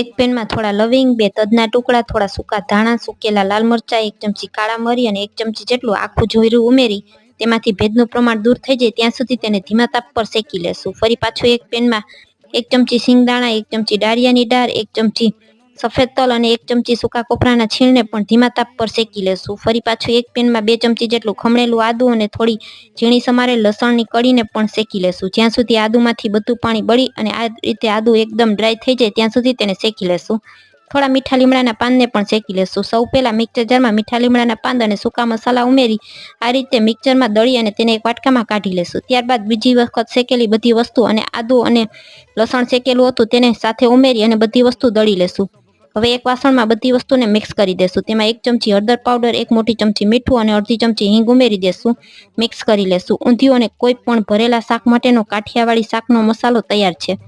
એક પેનમાં થોડા લવિંગ, બે તજના ટુકડા, થોડા સૂકા ધાણા, સૂકેલા લાલ મરચાં, એક ચમચી કાળા મરી અને એક ચમચી જેટલું આખું જોઈરું ઉમેરી. તેમાંથી ભેજનું પ્રમાણ દૂર થઈ જાય ત્યાં સુધી તેને ધીમા તાપ પર શેકી લેશું. ફરી પાછું એક પેનમાં એક ચમચી સિંગદાણા એક ચમચી ડાળિયાની ડાળ, એક ચમચી સફેદ તલ અને એક ચમચી સૂકા કોપરાના છીણને પણ ધીમા તાપ પર શેકી લેશું. ફરી પાછું એક પેનમાં બે ચમચી જેટલું ખમણેલું આદું અને થોડી ઝીણી સમારેલ લસણની કળીને પણ શેકી લેશું. જ્યાં સુધી આદુમાંથી બધું પાણી બળી અને આ રીતે આદું એકદમ ડ્રાય થઈ જાય, ત્યાં સુધી તેને શેકી લેશું. થોડા મીઠા લીમડાના પાનને પણ શેકી લેશું. સૌ પહેલાં મિક્સર જારમાં મીઠા લીમડાના પાન અને સૂકા મસાલા ઉમેરી આ રીતે મિક્સરમાં દળી અને તેને એક વાટકામાં કાઢી લેશું. ત્યારબાદ બીજી વખત શેકેલી બધી વસ્તુ અને આદુ અને લસણ શેકેલું હતું તેને સાથે ઉમેરી અને બધી વસ્તુ દળી લેશું. હવે એક વાસણમાં બધી વસ્તુને મિક્સ કરી દેશું. તેમાં એક ચમચી હળદર પાવડર એક મોટી ચમચી મીઠું અને અડધી ચમચી હિંગ ઉમેરી દેશું. મિક્સ કરી લેશું. ઊંધિયું અને કોઈ પણ ભરેલા શાક માટેનો કાઠિયાવાડી શાકનો મસાલો તૈયાર છે.